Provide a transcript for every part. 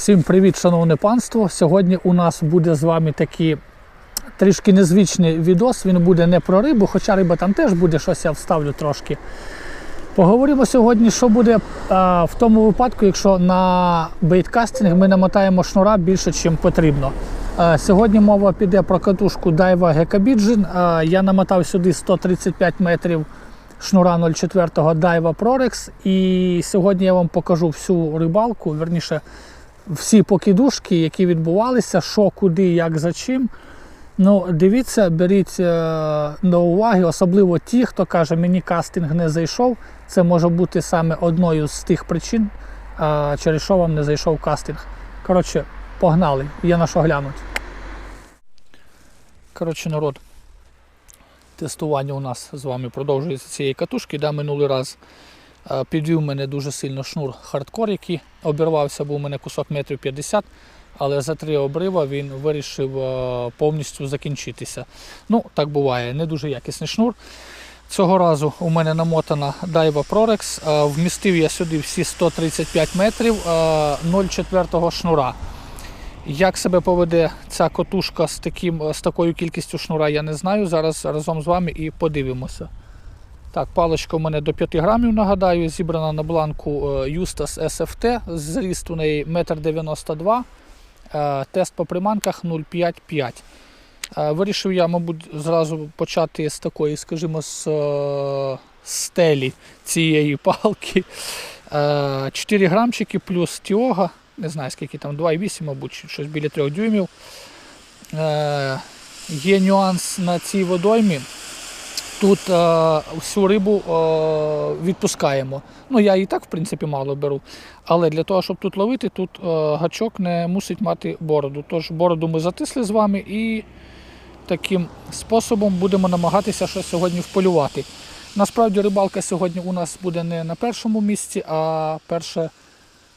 Всім привіт, шановне панство. Сьогодні у нас буде з вами такий трішки незвичний відос. Він буде не про рибу, хоча риба там теж буде, щось я вставлю трошки. Поговоримо сьогодні, що буде а, в тому випадку, якщо на бейткастинг ми намотаємо шнура більше, ніж потрібно. А, сьогодні мова піде про катушку Daiwa Gekabijin. А, я намотав сюди 135 метрів шнура 0,4 Daiwa Prorex. І сьогодні я вам покажу всю рибалку, верніше, всі покидушки, які відбувалися, що, куди, як, за чим. Ну, дивіться, беріть е, до уваги, особливо ті, хто каже, мені кастинг не зайшов. Це може бути саме одною з тих причин, е, через що вам не зайшов кастинг. Коротше, погнали, є на що глянуть. Коротше, народ, тестування у нас з вами продовжується цієї катушки. Да, минулий раз е, підвів мене дуже сильно шнур хардкор, який обірвався, був у мене кусок метрів 50 але за три обрива він вирішив е, повністю закінчитися. Ну, так буває, не дуже якісний шнур. Цього разу у мене намотана Daiwa Prorex. Е, Вмістив я сюди всі 135 метрів е, 0,4 шнура. Як себе поведе ця котушка з, таким, з такою кількістю шнура, я не знаю. Зараз разом з вами і подивимося. Так, паличка у мене до 5 грамів, нагадаю, зібрана на бланку е, Justas SFT. Зріст у неї 1,92 м. Е, Тест по приманках 0,5-5. Е, Вирішив я, мабуть, зразу почати з такої, скажімо, з стелі цієї палки. Е, 4 грамчики плюс тіога, не знаю скільки там, 2,8, мабуть, щось біля 3 дюймів. Є нюанс на цій водоймі. Тут е, всю рибу е, відпускаємо. Ну, я і так, в принципі, мало беру. Але для того, щоб тут ловити, тут е, гачок не мусить мати бороду. Тож бороду ми затисли з вами і таким способом будемо намагатися щось сьогодні вполювати. Насправді рибалка сьогодні у нас буде не на першому місці, а перше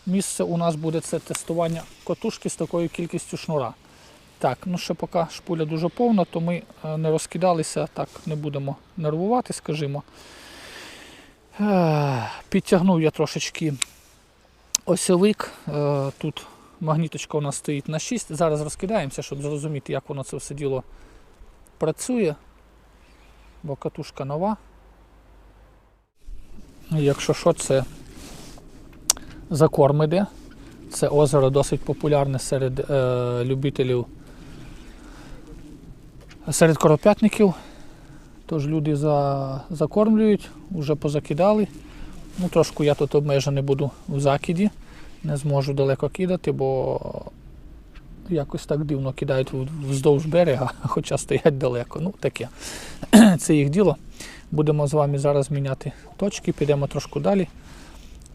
місце у нас буде це тестування котушки з такою кількістю шнура. Так, ну ще поки шпуля дуже повна, то ми е, не розкидалися, так не будемо нервувати, скажімо. Е, Підтягнув я трошечки осьовик. Е, Тут магніточка у нас стоїть на 6. Зараз розкидаємося, щоб зрозуміти, як воно це все діло працює. Бо катушка нова. Якщо що, це закорм іде. Це озеро досить популярне серед е, любителів, серед коропятників. Тож люди за, закормлюють, вже позакидали. Ну, Трошку я тут обмежений буду в закиді, не зможу далеко кидати, бо якось так дивно кидають вздовж берега, хоча стоять далеко. Ну, таке. Це їх діло. Будемо з вами зараз міняти точки, підемо трошки далі.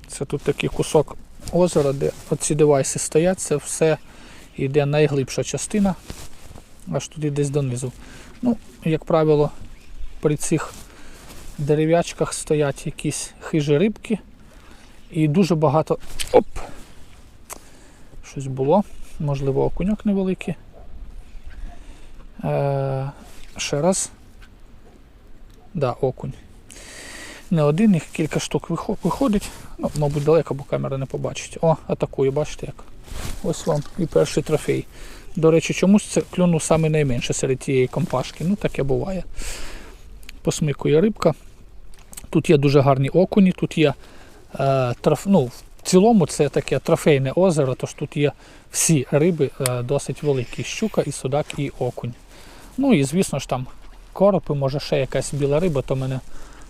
Це тут такий кусок озера, де оці девайси стоять, це все йде найглибша частина, аж туди десь донизу. Ну, як правило, при цих дерев'ячках стоять якісь хижі рибки і дуже багато. Оп! Щось було, можливо, окуньок невеликий. Е, ще раз. Да, окунь. Не один, їх кілька штук виходить. Ну, мабуть, далеко, бо камера не побачить. О, атакує, бачите як. Ось вам і перший трофей. До речі, чомусь це клюнув саме найменше серед тієї компашки. Ну, таке буває. Посмикує рибка. Тут є дуже гарні окуні, тут є е, троф... ну, в цілому це таке трофейне озеро, тож тут є всі риби е, досить великі. Щука, і судак, і окунь. Ну і звісно ж там коропи, може ще якась біла риба, то мене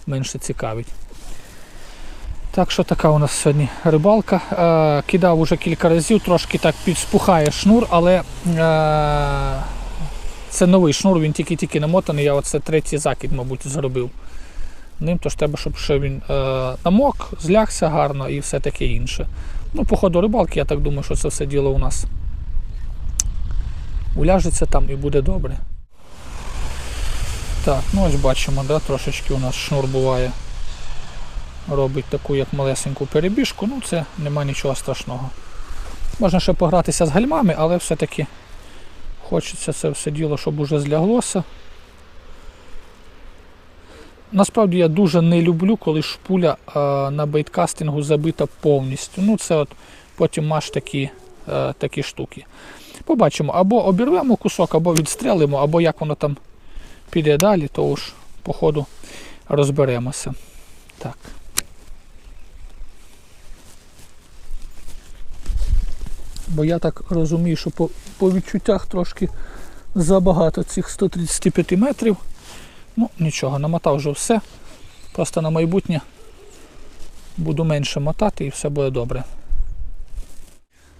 менше цікавить. Так що така у нас сьогодні рибалка. Е, кидав уже кілька разів, трошки так підспухає шнур, але е, це новий шнур, він тільки-тільки намотаний. Я оце третій закид, мабуть, зробив. Ним тож треба, щоб ще він е, намок, злягся гарно і все таке інше. Ну, по ходу рибалки, я так думаю, що це все діло у нас уляжеться там і буде добре. Так, ну ось бачимо, да, трошечки у нас шнур буває. Робить таку як малесеньку перебіжку, ну це нема нічого страшного. Можна ще погратися з гальмами, але все-таки хочеться це все діло, щоб уже зляглося. Насправді я дуже не люблю, коли шпуля е, на бейткастингу забита повністю. Ну це от Потім маєш такі е, такі штуки. Побачимо, або обірвемо кусок, або відстрелимо, або як воно там піде далі, то уж по ходу розберемося. Так. Бо я так розумію, що по, по відчуттях трошки забагато цих 135 метрів. Ну, нічого, намотав вже все. Просто на майбутнє буду менше мотати і все буде добре.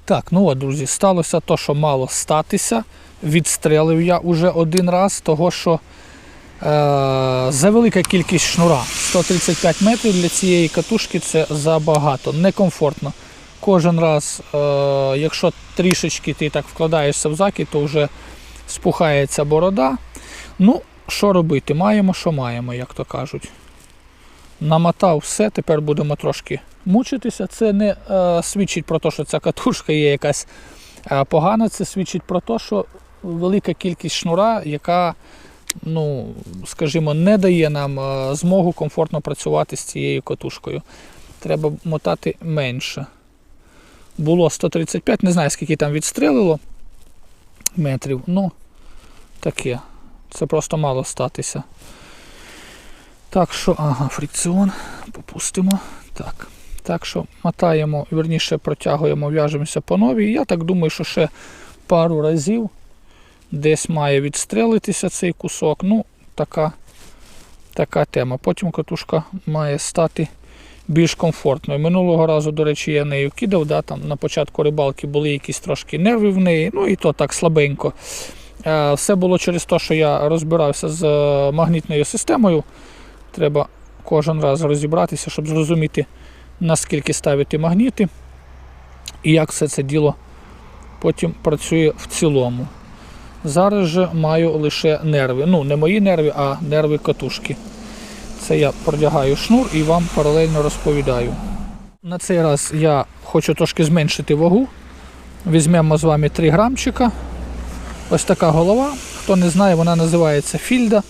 Так, ну от, друзі, сталося то, що мало статися. Відстрелив я уже один раз, того що е, за велика кількість шнура. 135 метрів для цієї катушки це забагато, некомфортно. Кожен раз, е, якщо трішечки ти так вкладаєшся в закид, то вже спухається борода. Ну, що робити? Маємо, що маємо, як то кажуть. Намотав все, тепер будемо трошки мучитися. Це не е, свідчить про те, що ця катушка є якась е, погана, це свідчить про те, що велика кількість шнура, яка, ну, скажімо, не дає нам е, змогу комфортно працювати з цією катушкою. Треба мотати менше. Було 135, не знаю, скільки там відстрелило метрів. Ну, таке. Це просто мало статися. Так що, ага, фрикціон. Попустимо. Так. Так що мотаємо, верніше протягуємо, в'яжемося по новій. Я так думаю, що ще пару разів десь має відстрелитися цей кусок. Ну, така, така тема. Потім катушка має стати більш комфортною. Минулого разу, до речі, я нею кидав. Да, там На початку рибалки були якісь трошки нерви в неї, ну і то так слабенько. Е, Все було через те, що я розбирався з е, магнітною системою. Треба кожен раз розібратися, щоб зрозуміти, наскільки ставити магніти і як все це діло потім працює в цілому. Зараз же маю лише нерви. Ну, не мої нерви, а нерви катушки. Це я продягаю шнур і вам паралельно розповідаю. На цей раз я хочу трошки зменшити вагу. Візьмемо з вами 3 грамчика. Ось така голова. Хто не знає, вона називається фільда.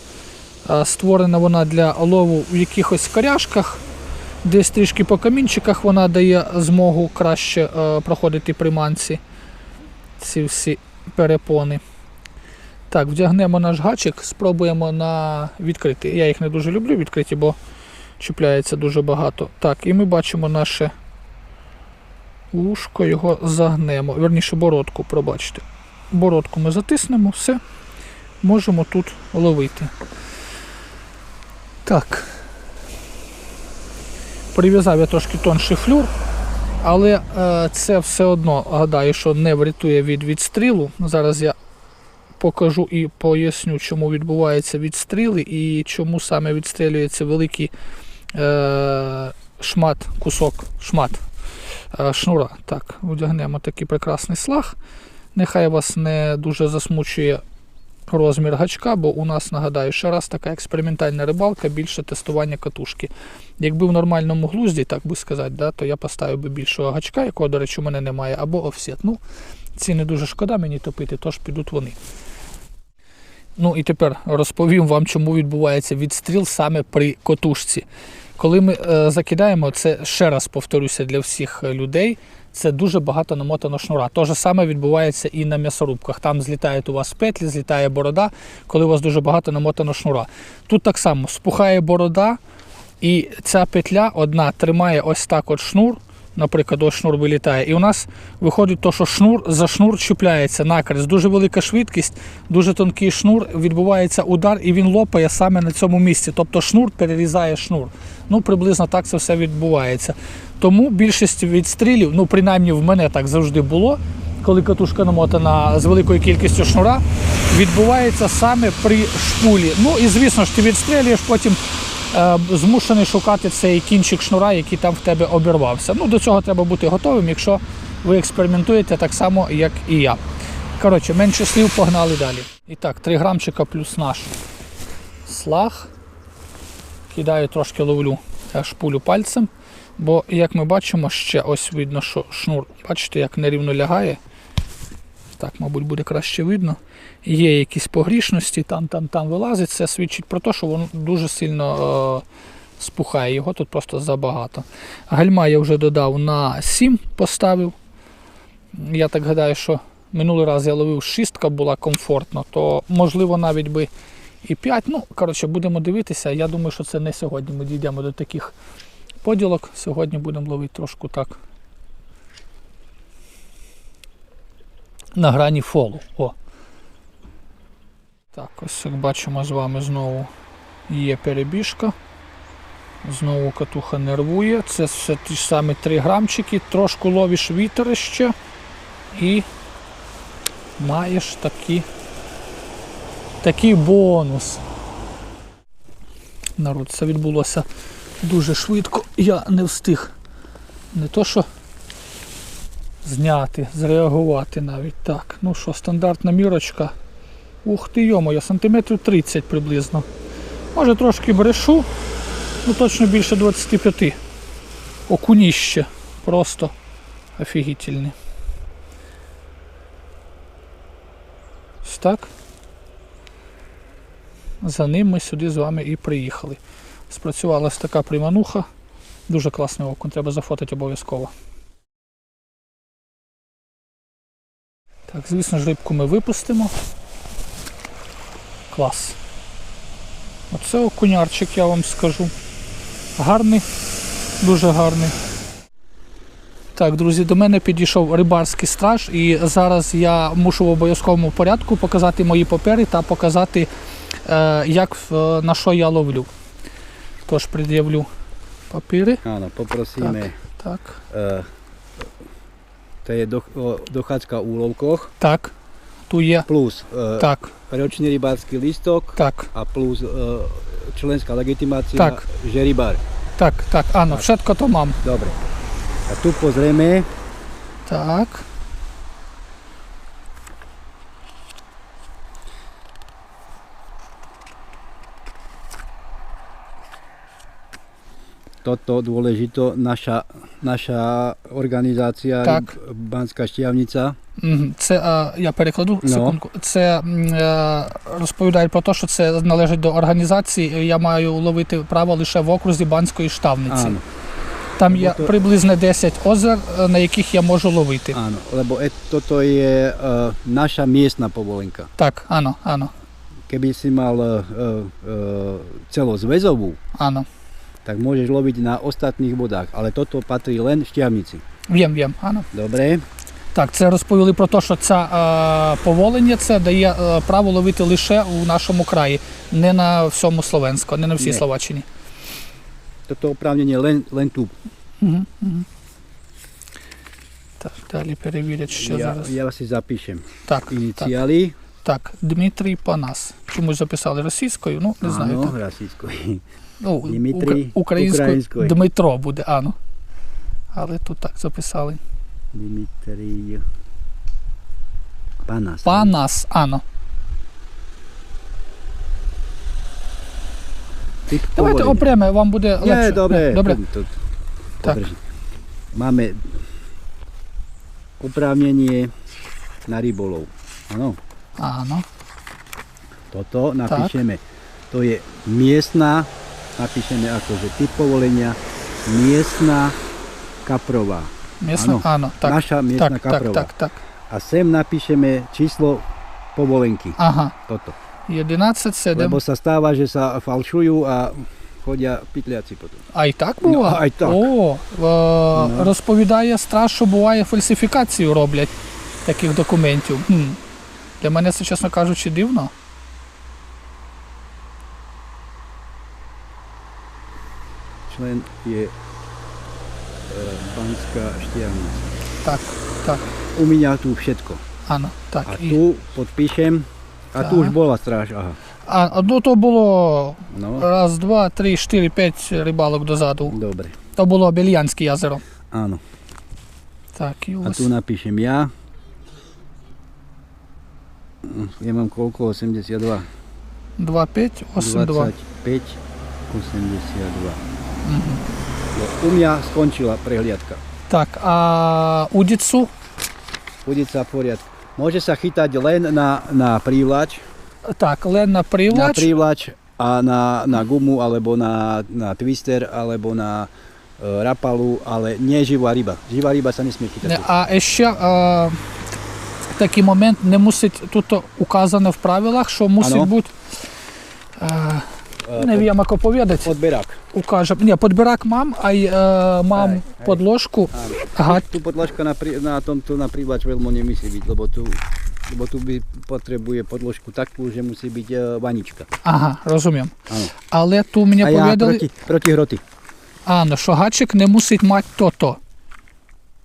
Створена вона для лову в якихось коряшках, десь трішки по камінчиках вона дає змогу краще е, проходити приманці ці всі перепони. Так, вдягнемо наш гачик, спробуємо на відкриті. Я їх не дуже люблю відкриті, бо чіпляється дуже багато. Так, і ми бачимо наше вушко, його загнемо. Верніше бородку, пробачте. Бородку ми затиснемо, все, можемо тут ловити. Так. Прив'язав я трошки тонший флюр, але е, це все одно гадаю, що не врятує від відстрілу. Зараз я покажу і поясню, чому відбуваються відстріли і чому саме відстрілюється великий е, шмат, кусок, шмат е, шнура. Так, одягнемо такий прекрасний слаг. Нехай вас не дуже засмучує розмір гачка, бо у нас, нагадаю, ще раз така експериментальна рибалка, більше тестування катушки. Якби в нормальному глузді, так би сказати, да, то я поставив би більшого гачка, якого, до речі, у мене немає, або офсет. Ну, ці не дуже шкода мені топити, тож підуть вони. Ну і тепер розповім вам, чому відбувається відстріл саме при котушці. Коли ми е, закидаємо, це ще раз повторюся для всіх людей, це дуже багато намотано шнура. Те ж саме відбувається і на м'ясорубках. Там злітають у вас петлі, злітає борода, коли у вас дуже багато намотано шнура. Тут так само спухає борода, і ця петля одна тримає ось так от шнур. Наприклад, ось шнур вилітає, і у нас виходить то, що шнур за шнур чіпляється накрест. Дуже велика швидкість, дуже тонкий шнур, відбувається удар, і він лопає саме на цьому місці. Тобто шнур перерізає шнур. Ну, приблизно так це все відбувається. Тому більшість відстрілів, ну принаймні в мене так завжди було, коли катушка намотана з великою кількістю шнура, відбувається саме при шпулі. Ну і звісно ж, ти відстрілюєш, потім змушений шукати цей кінчик шнура, який там в тебе обірвався. Ну, до цього треба бути готовим, якщо ви експериментуєте так само, як і я. Коротше, менше слів, погнали далі. І так, 3 грамчика плюс наш слаг. Кидаю трошки ловлю е, шпулю пальцем. Бо, як ми бачимо, ще ось видно, що шнур, бачите, як нерівно лягає. Так, мабуть, буде краще видно. Є якісь погрішності, там, там, там вилазить. Це свідчить про те, що воно дуже сильно е, спухає. Його тут просто забагато. Гальма я вже додав на 7 поставив. Я так гадаю, що минулий раз я ловив шістка була комфортно, то можливо навіть би і 5. Ну, коротше, будемо дивитися. Я думаю, що це не сьогодні. Ми дійдемо до таких поділок. Сьогодні будемо ловити трошку так. На грані фолу. О. Так, ось як бачимо з вами знову є перебіжка. Знову катуха нервує. Це все ті ж самі 3 грамчики, трошку ловиш вітер ще і маєш такі, такий бонус. Народ, це відбулося дуже швидко. Я не встиг не то що зняти, зреагувати навіть так. Ну що, стандартна мірочка. Ух ти йомоя, сантиметрів 30 приблизно. Може трошки брешу, ну точно більше 25. Окуніще. Просто офігітельне. Ось так. За ним ми сюди з вами і приїхали. Спрацювалася така примануха. Дуже класний окунь, треба зафотити обов'язково. Так, звісно ж, рибку ми випустимо. Клас. Оце окунярчик, я вам скажу. Гарний, дуже гарний. Так, друзі, до мене підійшов рибарський страж, і зараз я мушу в обов'язковому порядку показати мої папери та показати, е, як, е, на що я ловлю. Тож пред'явлю папіри. Áno, poprosíme. Так. E, to je do, o, dochádzka v úlovkoch Так. tu je. Plus e, tak. ročný rybársky listok tak. a plus e, členská legitimácia, tak. že rybár. Tak, tak, áno, tak. všetko to mám. Dobre. A tu pozrieme. Tak. Toto dôležito, naša, naša organizácia Tak. Banská Štiavnica, Це я перекладу секундку. Це м, е, розповідає про те, що це належить до організації. Я маю ловити право лише в окрузі Банської штавниці. áno, Там є то- приблизно 10 озер, е, на яких я можу ловити. lebo e, toto je e, naša miestna povolenka. Так, ано, ано, Keby si mal e, e, celozväzovú, ано. Tak môžeš loviť na ostatných vodách, ale toto patrí len Štiavnici. В'єм, в'єм, ано. Dobre? Так, це розповіли про те, що це е, поволення це дає е, право ловити лише у нашому краї, не на всьому Словенську, не на всій Ні. Словаччині. Toto oprávnenie len, len tu. Угу, угу. Так, далі перевірять ще Ja, зараз. ja si zapíšem Так, так, iniciály. так. Дмитрій Панас. Чомусь записали російською, ну не знаю. Áno, rasíckoj. Ну, Дмитрій укра- українською українською. Дмитро буде, а ну. Але тут так записали. Dimitrij Panas. Панас, ано. Typ Давайте povolenia. опряме, вам буде легше. Nie, dobre. Не, Добре. To, to, Tak. podrž. Máme oprávnenie na rybolov. Áno. Ано. Toto napíšeme. To je miestna, napíšeme akože typ povolenia, miestna kaprová. Місно, ано. Так. Naša miestna так, kaprová. так, так. A sem napíšeme číslo povolenky. Ага. Toto. 11, 7. Lebo sa stáva, že sa falšujú a chodia pytliaci potom. А і так Ну, буває? а й так. О, е, Ну. розповідає страж, що буває фальсифікацію роблять таких документів. Хм. Для мене це, чесно кажучи, дивно. člen je e, Banská Štiavnica. Tak, tak. U mňa tu všetko. Áno, tak. A tu podpíšem. A tu už bola stráž, aha. A no to bolo no. raz, dva, tri, štyri, päť rybálok dozadu. Dobre. To bolo Belianské jazero. Áno. Tak, A tu napíšem ja. Ja mám koľko? 82. 25, 82. 25, 82. Mm -hmm. u mňa skončila prehliadka. Tak a udicu? Udica v poriadku. Môže sa chytať len na, na prívlač. Tak, len na prívlač? Na prívlač a na, na gumu, alebo na, na twister, alebo na e, rapalu, ale nie živá ryba. Živá ryba sa nesmie chytať. Ne, a ešte e, taký moment, nemusí, tuto ukázané v pravilách, čo musí ano. byť... E, не вім, як оповідати. Podberák. Укаже. Ні, подбирак мам, а й е, мам Ej, ej. подложку. Áno. Ага, Tu podložka na, pri, na tomto na privlač veľmi nemusí byť, lebo tu, lebo tu by potrebuje podložku takú, že musí byť e, vanička. ага, розумім. Áno. Але ту мені A ja повідали, proti, proti hroty. Áno, що гачик не мусить мати то-то.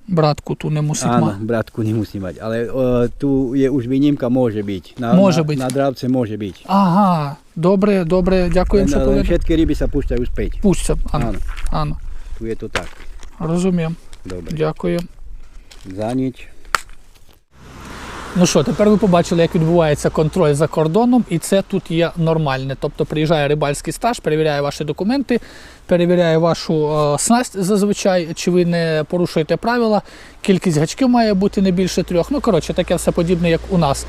Братку ту не мусить Áno, мати. bratku nemusí mať, ale e, tu je už výnimka, môže byť. Na, Môže na, byť. Na dravce môže byť. Ага, добре, добре, дякуємо, len повідали. všetky ryby sa púšťajú späť. Пусть Ано, Áno, ано. tu je to tak. Розумім. Dobre. Дякую. Za nič. Ну що, тепер ви побачили, як відбувається контроль за кордоном, і це тут є нормальне. Тобто приїжджає рибальський стаж, перевіряє ваші документи, перевіряє вашу е, снасть зазвичай, чи ви не порушуєте правила. Кількість гачків має бути не більше трьох. Ну, коротше, таке все подібне, як у нас.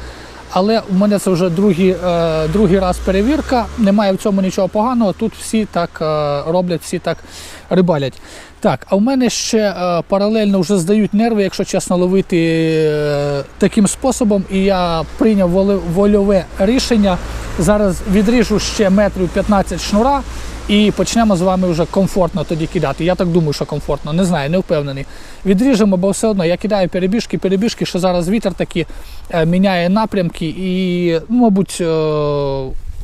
Але у мене це вже другий, е, другий раз перевірка. Немає в цьому нічого поганого. Тут всі так е, роблять, всі так рибалять. Так, а в мене ще е, паралельно вже здають нерви, якщо чесно, ловити таким способом. І я прийняв вольове рішення. Зараз відріжу ще метрів 15 шнура і почнемо з вами вже комфортно тоді кидати. Я так думаю, що комфортно, не знаю, не впевнений. Відріжемо, бо все одно я кидаю перебіжки, перебіжки, що зараз вітер такі е, міняє напрямки і, ну, мабуть, е,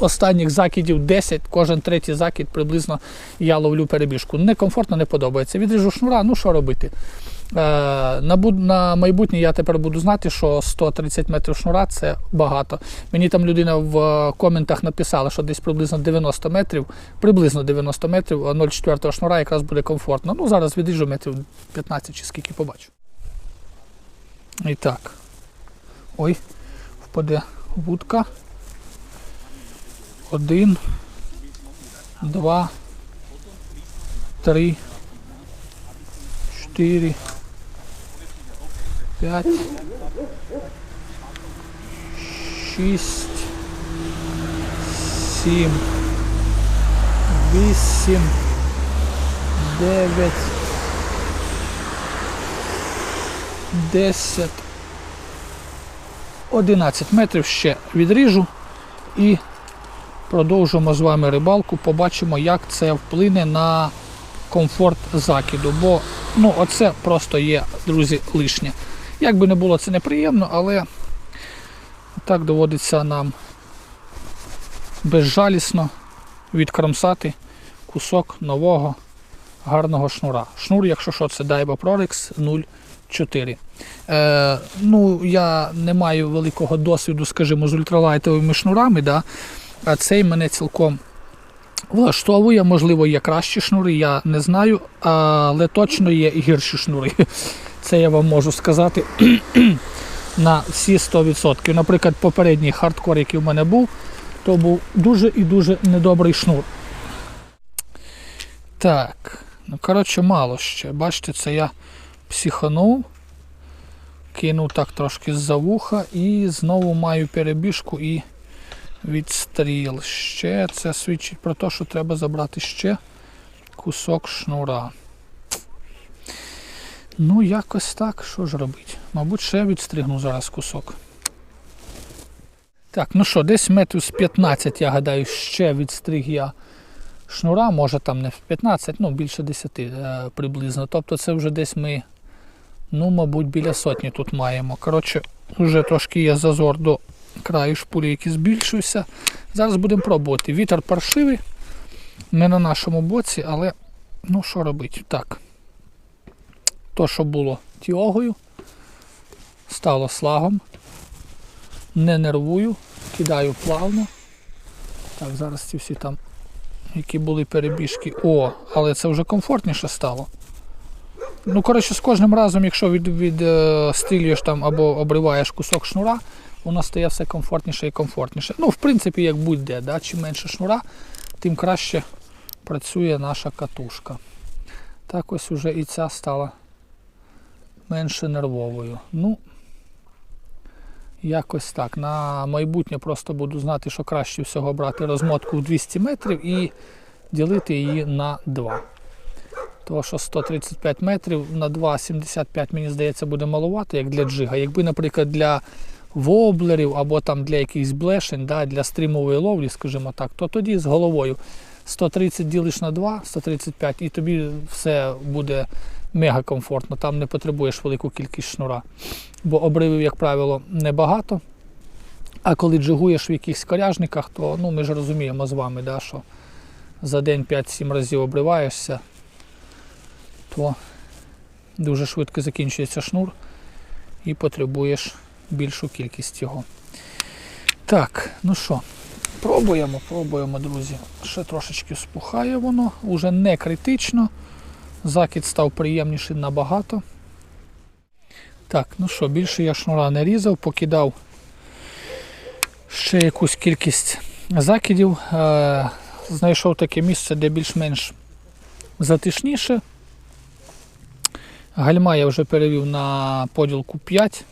останніх закидів 10, кожен третій закид приблизно я ловлю перебіжку. Некомфортно, не подобається. Відріжу шнура, ну що робити? Е, на, на майбутнє я тепер буду знати, що 130 метрів шнура це багато. Мені там людина в е, коментах написала, що десь приблизно 90 метрів, приблизно 90 метрів, а 0,4 шнура якраз буде комфортно. Ну, зараз відріжу метрів 15 чи скільки побачу. І так. Ой, впаде вудка. Один, два, три, чотири, п'ять, шість, сім, вісім, дев'ять, десять, одинадцять метрів ще відріжу і продовжимо з вами рибалку, побачимо, як це вплине на комфорт закиду. Бо ну, оце просто є, друзі, лишнє. Як би не було це неприємно, але так доводиться нам безжалісно відкромсати кусок нового гарного шнура. Шнур, якщо що, це Daiwa Prorex 0,4. Е, ну, я не маю великого досвіду, скажімо, з ультралайтовими шнурами. Да? А цей мене цілком влаштовує. Можливо, є кращі шнури, я не знаю, але точно є і гірші шнури. Це я вам можу сказати на всі 100%. Наприклад, попередній хардкор, який в мене був, то був дуже і дуже недобрий шнур. Так, ну коротше, мало ще. Бачите, це я психанув, кинув так трошки з-за вуха і знову маю перебіжку і відстріл. Ще це свідчить про те, що треба забрати ще кусок шнура. Ну, якось так, що ж робити? Мабуть, ще відстригну зараз кусок. Так, ну що, десь метрів з 15, я гадаю, ще відстриг я шнура, може там не в 15, ну більше 10 е, приблизно. Тобто це вже десь ми, ну, мабуть, біля сотні тут маємо. Коротше, вже трошки є зазор до краю шпулі, який збільшився. Зараз будемо пробувати. Вітер паршивий, не на нашому боці, але ну що робити? Так. То, що було тіогою, стало слагом. Не нервую, кидаю плавно. Так, зараз ці всі там, які були перебіжки. О, але це вже комфортніше стало. Ну, коротше, з кожним разом, якщо від, від е, там або обриваєш кусок шнура, воно стає все комфортніше і комфортніше. Ну, в принципі, як будь-де, да? чим менше шнура, тим краще працює наша катушка. Так ось уже і ця стала менше нервовою. Ну, якось так. На майбутнє просто буду знати, що краще всього брати розмотку в 200 метрів і ділити її на 2. Тому що 135 метрів на 2,75, мені здається, буде маловато, як для джига. Якби, наприклад, для воблерів або там для якихось блешень, да, для стрімової ловлі, скажімо так, то тоді з головою 130 ділиш на 2, 135, і тобі все буде мега комфортно. Там не потребуєш велику кількість шнура. Бо обривів, як правило, небагато. А коли джигуєш в якихось коряжниках, то ну, ми ж розуміємо з вами, да, що за день 5-7 разів обриваєшся, то дуже швидко закінчується шнур і потребуєш більшу кількість його. Так, ну що, пробуємо, пробуємо, друзі. Ще трошечки спухає воно, уже не критично. Закид став приємніший набагато. Так, ну що, більше я шнура не різав, покидав ще якусь кількість закидів. Е, знайшов таке місце, де більш-менш затишніше. Гальма я вже перевів на поділку 5.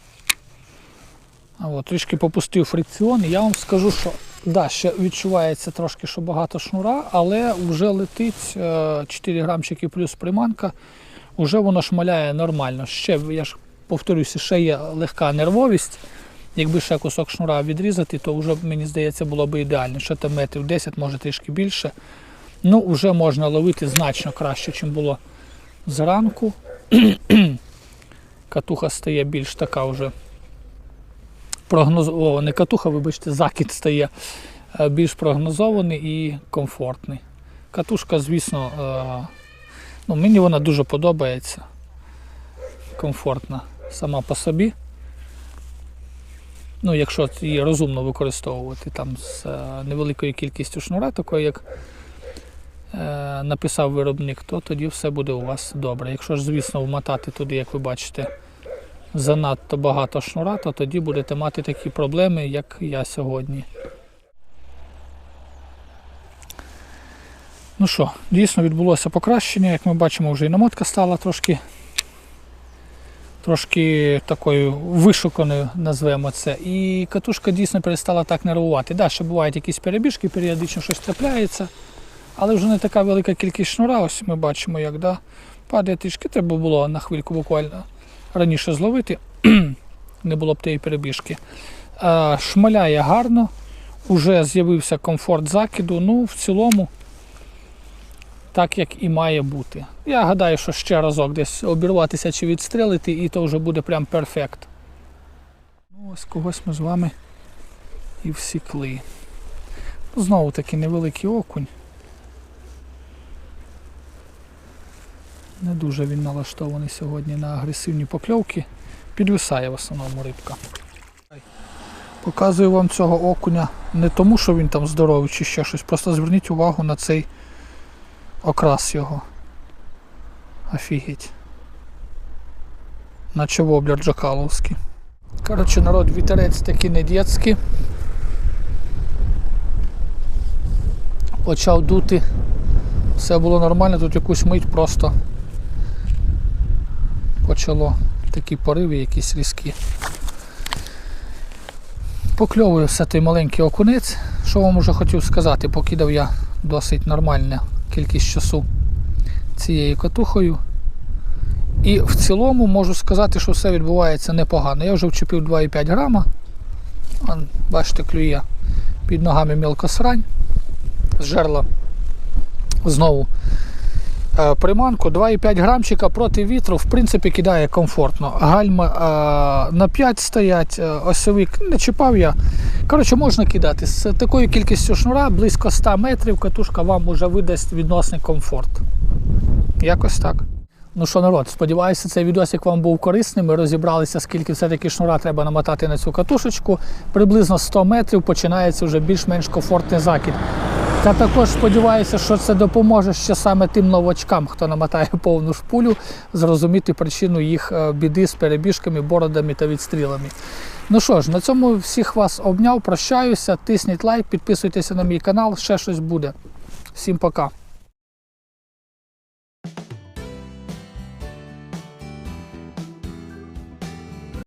От, трішки попустив фрикціон. Я вам скажу, що да, ще відчувається трошки, що багато шнура, але вже летить е, 4 грамчики плюс приманка. Уже воно шмаляє нормально. Ще, я ж повторюся, ще є легка нервовість. Якби ще кусок шнура відрізати, то вже, мені здається, було б ідеально. Ще там метрів 10, може трішки більше. Ну, вже можна ловити значно краще, ніж було зранку. Катуха стає більш така вже прогнозована. Не катуха, вибачте, закид стає е, більш прогнозований і комфортний. Катушка, звісно, е, ну, мені вона дуже подобається. Комфортна сама по собі. Ну, якщо її розумно використовувати там з е, невеликою кількістю шнура, такою як написав виробник, то тоді все буде у вас добре. Якщо ж, звісно, вмотати туди, як ви бачите, занадто багато шнура, то тоді будете мати такі проблеми, як я сьогодні. Ну що, дійсно відбулося покращення, як ми бачимо, вже і намотка стала трошки трошки такою вишуканою, назвемо це. І катушка дійсно перестала так нервувати. Да, ще бувають якісь перебіжки, періодично щось трапляється, але вже не така велика кількість шнура. Ось ми бачимо, як да, падає трішки. Треба було на хвильку буквально раніше зловити, не було б тієї перебіжки. Шмаляє гарно, вже з'явився комфорт закиду. Ну, в цілому так, як і має бути. Я гадаю, що ще разок десь обірватися чи відстрелити, і то вже буде прям перфект. Ну, ось когось ми з вами і всікли. Знову таки невеликий окунь. Не дуже він налаштований сьогодні на агресивні покльовки. Підвисає в основному рибка. Показую вам цього окуня не тому, що він там здоровий чи ще щось. Просто зверніть увагу на цей окрас його. Офігеть. Наче воблер Джакаловський. Коротше, народ, вітерець такий не дєцький. Почав дути. Все було нормально, тут якусь мить просто почало такі пориви якісь різкі. Покльовую все той маленький окунець. Що вам уже хотів сказати, покидав я досить нормальну кількість часу цією катухою. І в цілому можу сказати, що все відбувається непогано. Я вже вчепив 2,5 грама. Вон, бачите, клює під ногами мілкосрань. З жерла знову приманку. 2,5 грамчика проти вітру, в принципі, кидає комфортно. Гальма е, на 5 стоять, е, осьовик не чіпав я. Коротше, можна кидати. З такою кількістю шнура, близько 100 метрів, катушка вам уже видасть відносний комфорт. Якось так. Ну що, народ, сподіваюся, цей відосик вам був корисним. Ми розібралися, скільки все-таки шнура треба намотати на цю катушечку. Приблизно 100 метрів починається вже більш-менш комфортний закид. Та також сподіваюся, що це допоможе ще саме тим новачкам, хто намотає повну шпулю, зрозуміти причину їх е, біди з перебіжками, бородами та відстрілами. Ну що ж, на цьому всіх вас обняв, прощаюся. Тисніть лайк, підписуйтеся на мій канал, ще щось буде. Всім пока.